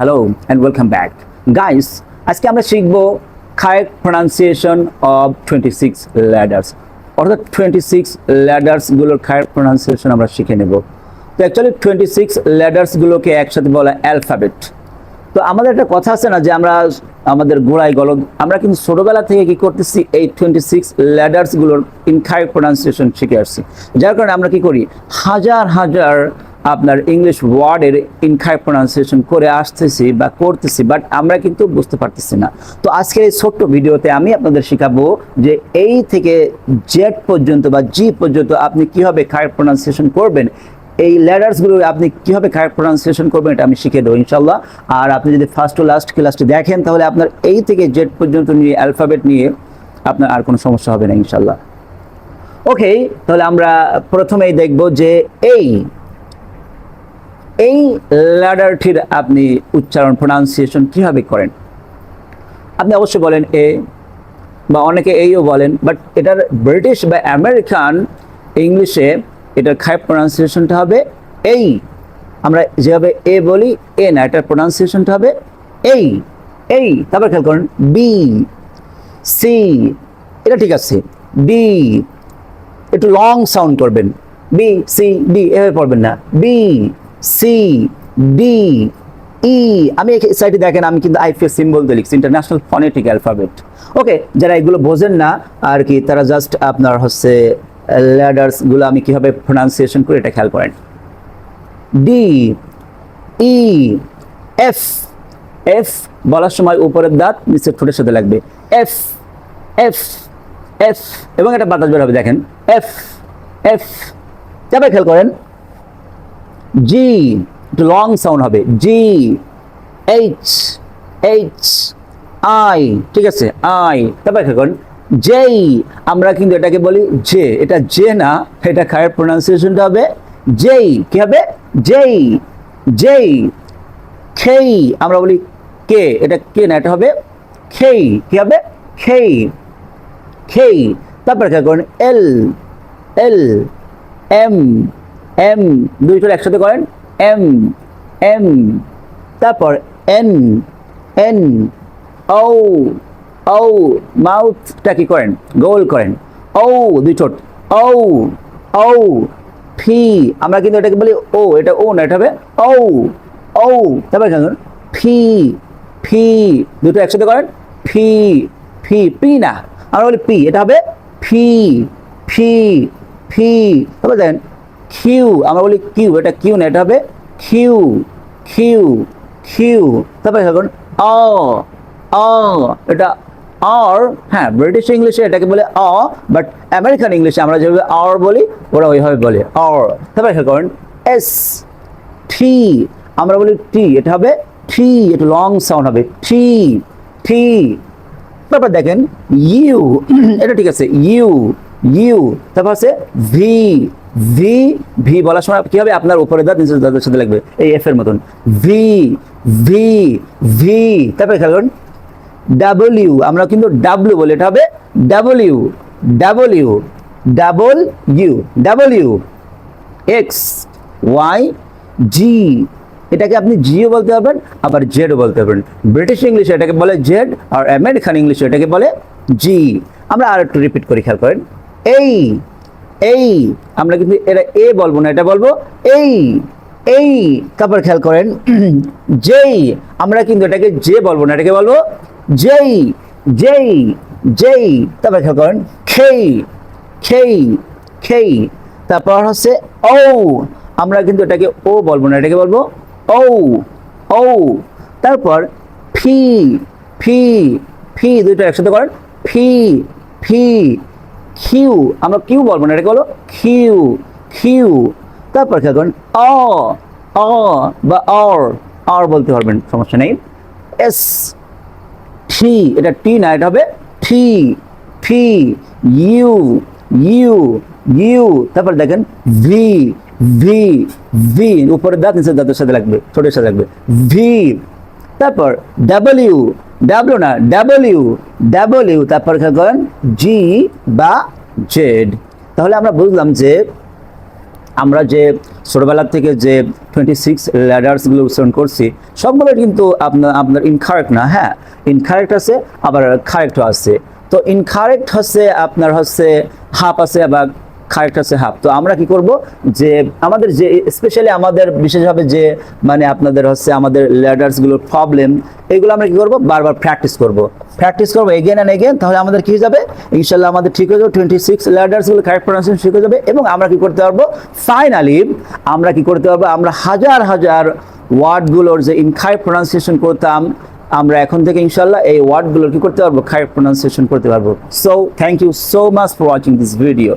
Hello and welcome back guys আজকে আমরা শিখব correct pronunciation of twenty six letters অর্থাৎ টোয়েন্টি সিক্স ল্যাডার্সগুলোর কারেক্ট প্রনাউন্সিয়েশন আমরা শিখে নেব। তো অ্যাকচুয়ালি টোয়েন্টি সিক্স ল্যাডার্সগুলোকে একসাথে বলা অ্যালফাবেট তো আমাদের একটা কথা আছে না যে আমরা আমাদের গোড়ায় গলদ, আমরা কিন্তু ছোটোবেলা থেকে কি করতেছি, এই টোয়েন্টি সিক্স ল্যাডার্সগুলোর ইনকারেক্ট প্রনাউন্সিয়েশন শিখে আসছি। যার কারণে আমরা কি করি, হাজার হাজার আপনার ইংলিশ ওয়ার্ডের ইনকারেক্ট প্রনাউন্সিয়েশন করে আসতেছি বা করতেছি বাট আমরা কিন্তু বুঝতে পারতেছি না। তো আজকের এই ছোট্ট ভিডিওতে আমি আপনাদের শেখাবো যে এই থেকে জেড পর্যন্ত বা জি পর্যন্ত আপনি কীভাবে কারেক্ট প্রনাউন্সিয়েশন করবেন। এই ল্যাডার্সগুলো আপনি কীভাবে কারেক্ট প্রনাউন্সিয়েশন করবেন এটা আমি শিখে দেবো, ইনশাল্লাহ। আর আপনি যদি ফার্স্ট টু লাস্ট ক্লাসটি দেখেন, তাহলে আপনার এই থেকে জেড পর্যন্ত নিয়ে অ্যালফাবেট নিয়ে আপনার আর কোনো সমস্যা হবে না, ইনশাল্লাহ। ওকে তাহলে আমরা প্রথমেই দেখব যে এই এই ল্যাডারটির আপনি উচ্চারণ প্রনাউন্সিয়েশন কীভাবে করেন? আপনি অবশ্যই বলেন এ, বা অনেকে এইও বলেন বাট এটার ব্রিটিশ বা আমেরিকান ইংলিশে এটার খাই প্রনাউন্সিয়েশনটা হবে এই। আমরা যেভাবে এ বলি, এ না, এটার প্রনাউন্সিয়েশনটা হবে এই এই। তারপর খেয়াল করেন, বি, সি, এটা ঠিক আছে ডি একটু লং সাউন্ড করবেন, বি, সি, ডি, এভাবে পড়বেন না, বি। সি ডি ই আমি এই সাইডে দেখেন, আমি কিন্তু আইফিএস সিম্বল দিয়ে লিখছি ইন্টারন্যাশনাল ফনেটিক অ্যালফাবেট ওকে যারা এগুলো বোঝেন না, আর কি, তারা জাস্ট আপনার হচ্ছে ল্যাডার্সগুলো আমি কীভাবে প্রোনাউন্সিয়েশন করি, এটা খেয়াল করেন। ডি ই এফ এফ বলার সময় উপরের দাঁত, নিচের ঠোঁটের সাথে লাগবে। এফ এফ এফ এবং একটা বাতাস বের হবে, দেখেন। এফ এফ যাবে খেয়াল করেন জি একটু লং সাউন্ড হবে. জি এইচ এইচ আই ঠিক আছে? আই তারপর করেন জেই আমরা কিন্তু এটাকে বলি জে এটা জে না, এটা খায়ের প্রোনাউন্সিয়েশনটা হবে জেই কি হবে? জেই জেই খেই আমরা বলি কে এটা কে না, এটা হবে খেই কি হবে? খেই খেই তারপরে খেয়াল করেন এল এল এম এম, দুই চলে একসাথে করেন, এম এম, তারপর এন এন ও ও মাউথটা কি করেন? গোল করেন। ও দুই ঠোঁট। ও ও ফি, আমরা কিন্তু এটাকে বলি ও এটা ও না, এটা হবে ও ও তারপরে কেন ফি ফি, দুটো একসাথে করেন, ফি ফি, পি না, আমরা বলি পি, এটা হবে ফি ফি ফি, তারপরে দেখেন কিউ, আমরা বলি কিউ, এটা কিউ না, এটা হবে কিউ কিউ কিউ। তারপরে দেখুন অ অ, এটা আর হ্যাঁ ব্রিটিশ ইংলিশে এটাকে বলে অ বাট আমেরিকান ইংলিশে আমরা যেভাবে আর বলি, ওরা ওইভাবে বলে আর তারপরে খেয়াল করেন এস, টি, আমরা বলি টি, এটা হবে টি, একটু লং সাউন্ড হবে, টি টি। তারপর দেখেন ইউ, এটা ঠিক আছে, ইউ ইউ। তারপর আছে ভি ভি ভি বলার সময় কি হবে? আপনার উপরে দাঁত নিচের দাঁতের সাথে লাগবে। এই এফ এর মতন। ভি ভি ভি তারপরে খেয়াল করুন। ডাবলিউ আমরা কিন্তু ডাব্লু বলি, এটা হবে W W double U W X Y Z এটাকে আপনি জিও বলতে পারবেন, আবার জেডও বলতে পারবেন। ব্রিটিশ ইংলিশে এটাকে বলে জেড আর আমেরিকান ইংলিশে এটাকে বলে জি আমরা আর একটু রিপিট করি, খেয়াল করেন। এই এই, আমরা কিন্তু এটা এ বলব না, এটা বলব এই এই, তারপর খেয়াল করেন, যেই, আমরা কিন্তু এটাকে যে বলব না, এটাকে বলব যেই যেই যেই, তারপর খেয়াল করেন, খেই খেই খেই, তারপর হচ্ছে ও আমরা কিন্তু এটাকে ও বলব না, এটাকে বলব ও ও তারপর ফি ফি ফি, দুইটা একসাথে করেন, ফি ফি কিউ আমরা কিউ বলব না, এটাকে বলো কিউ কিউ তারপর খেয়াল করেন, অ অ বা অর অর বলতে পারবেন, সমস্যা নেই এস টি এটা টি না, এটা হবে T T U U U তারপর দেখেন ভি ভি ভি উপরে দাঁত, নিচে দাঁতের সাথে লাগবে ছোটের সাথে লাগবে ভি তারপর ডাব্লিউ ডাব্লিউ না ডাব্লিউ ডাব্লিউ তারপর করেন জি বা জেড তাহলে আমরা বুঝলাম যে আমরা যে ছোটবেলা থেকে যে টোয়েন্টি সিক্স ল্যাডার্সগুলো উচ্চারণ করছি, সবগুলো কিন্তু আপনার আপনার ইনকারেক্ট না হ্যাঁ? ইনকারেক্ট আছে, আবার কারেক্টও আছে। তো ইনকারেক্ট হচ্ছে আপনার হচ্ছে হাফ আছে বা কারেক্ট আছে হাফ। তো আমরা কি করব যে আমাদের যে স্পেশালি আমাদের বিশেষভাবে যে মানে আপনাদের হচ্ছে আমাদের ল্যাডার্সগুলোর প্রবলেম এগুলো আমরা কি করব? বারবার প্র্যাকটিস করব। প্র্যাকটিস করব এগেন অ্যান্ড এগেন তাহলে আমাদের কি হয়ে যাবে? ইনশাল্লাহ আমাদের ঠিক হয়ে যাবে টোয়েন্টি সিক্স ল্যাডার্সগুলো কারেক্ট প্রনাউন্সিয়েশন ঠিক হয়ে যাবে এবং আমরা কি করতে পারব? ফাইনালি আমরা কি করতে পারব? আমরা হাজার হাজার ওয়ার্ডগুলোর যে ইনকারেক্ট প্রনাউন্সিয়েশন করতাম, আমরা এখন থেকে ইনশাল্লাহ এই ওয়ার্ডগুলোর কি করতে পারব? কারেক্ট প্রনাউন্সিয়েশন করতে পারব। So thank you so much for watching this video